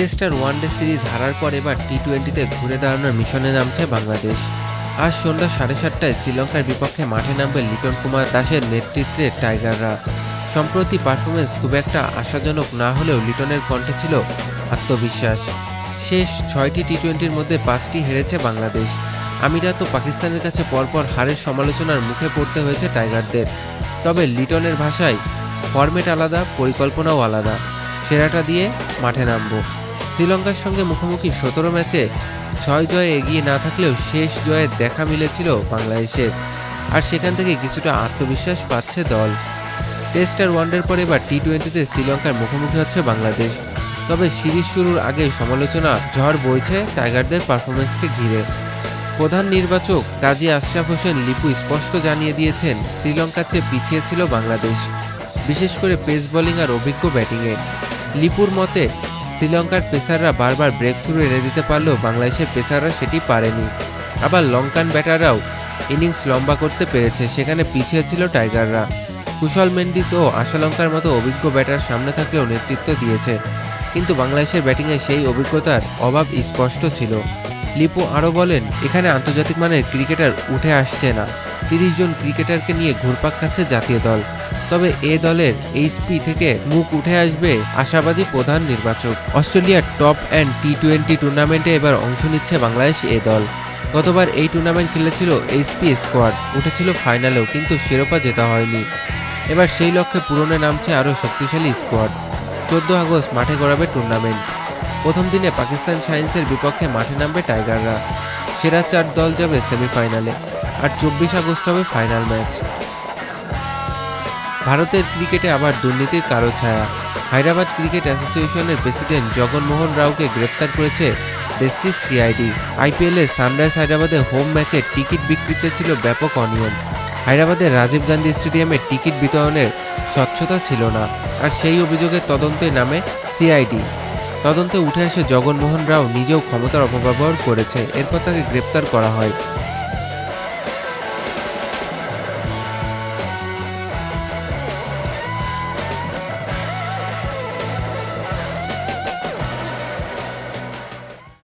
Test আর one day series হারার পর এবার টি টোয়েন্টিতে ঘুরে দাঁড়ানোর মিশনে নামছে বাংলাদেশ। আজ সন্ধ্যা সাড়ে সাতটায় শ্রীলঙ্কার বিপক্ষে মাঠে নামবে লিটন কুমার দাসের নেতৃত্বে টাইগাররা। সম্প্রতি পারফরমেন্স খুব একটা আশাজনক না হলেও লিটনের কণ্ঠে ছিল আত্মবিশ্বাস। শেষ ছয়টি টি টোয়েন্টির মধ্যে পাঁচটি হেরেছে বাংলাদেশ। আমিরাত ও পাকিস্তানের কাছে পরপর হারের সমালোচনার মুখে পড়তে হয়েছে টাইগারদের। তবে লিটনের ভাষায় ফরম্যাট আলাদা, পরিকল্পনাও আলাদা। সেরাটা দিয়ে মাঠে নামবো। শ্রীলঙ্কার সঙ্গে মুখোমুখি সতেরো ম্যাচে ছয় জয়ে এগিয়ে না থাকলেও শেষ জয়ের দেখা মিলেছিল বাংলাদেশের। আর সেখান থেকে কিছুটা আত্মবিশ্বাস পাচ্ছে দল। টেস্ট আর ওয়ানডের পরে এবার টি টোয়েন্টিতে শ্রীলঙ্কার মুখোমুখি হচ্ছে বাংলাদেশ। তবে সিরিজ শুরুর আগে সমালোচনা ঝড় বইছে টাইগারদের পারফরমেন্সকে ঘিরে। প্রধান নির্বাচক কাজী আশরাফ হোসেন লিপু স্পষ্ট জানিয়ে দিয়েছেন, শ্রীলঙ্কার চেয়ে পিছিয়ে ছিল বাংলাদেশ, বিশেষ করে পেস বোলিং আর অভিজ্ঞ ব্যাটিংয়ে। লিপুর মতে শ্রীলঙ্কার পেসাররা বারবার ব্রেক থ্রু এনে দিতে পারলেও বাংলাদেশের পেসাররা সেটি পারেনি। আবার লঙ্কান ব্যাটাররাও ইনিংস লম্বা করতে পেরেছে, সেখানে পিছিয়ে ছিল টাইগাররা। কুশল মেন্ডিস ও আশালঙ্কার মতো অভিজ্ঞ ব্যাটার সামনে থাকলেও নেতৃত্ব দিয়েছে। কিন্তু বাংলাদেশের ব্যাটিংয়ে সেই অভিজ্ঞতার অভাব স্পষ্ট ছিল। লিপু আরও বলেন, এখানে আন্তর্জাতিক মানের ক্রিকেটার উঠে আসছে না। তিরিশ জন ক্রিকেটারকে নিয়ে ঘুরপাক খাচ্ছে জাতীয় দল। তবে এ দলের এইচপি থেকে মুখ উঠে আসবে আশাবাদী প্রধান নির্বাচক। অস্ট্রেলিয়ার টপ অ্যান্ড টি টোয়েন্টি টুর্নামেন্টে এবার অংশ নিচ্ছে বাংলাদেশ এ দল। গতবার এই টুর্নামেন্ট খেলেছিল এইচপি স্কোয়াড, উঠেছিল ফাইনালেও কিন্তু শিরোপা জেতা হয়নি। এবার সেই লক্ষ্যে পূরণে নামছে আরও শক্তিশালী স্কোয়াড। চোদ্দ আগস্ট মাঠে গড়াবে টুর্নামেন্ট। প্রথম দিনে পাকিস্তান সায়েন্সের বিপক্ষে মাঠে নামবে টাইগাররা। সেরা চার দল যাবে সেমিফাইনালে। আর চব্বিশ আগস্ট হবে ফাইনাল ম্যাচ। ভারতের ক্রিকেটে আবার দুর্নীতির কারও ছায়া। হায়দ্রাবাদ ক্রিকেট অ্যাসোসিয়েশনের প্রেসিডেন্ট জগনমোহন রাওকে গ্রেপ্তার করেছে দেশটির সিআইডি। আইপিএলে সানরাইজ হায়দ্রাবাদের হোম ম্যাচে টিকিট বিক্রিতে ছিল ব্যাপক অনিয়ম। হায়দ্রাবাদের রাজীব গান্ধী স্টেডিয়ামে টিকিট বিতরণের স্বচ্ছতা ছিল না, আর সেই অভিযোগের তদন্তে নামে সিআইডি। তদন্তে উঠে আসে জগনমোহন রাও নিজেও ক্ষমতার অপব্যবহার করেছে, এরপর তাকে গ্রেপ্তার করা হয়।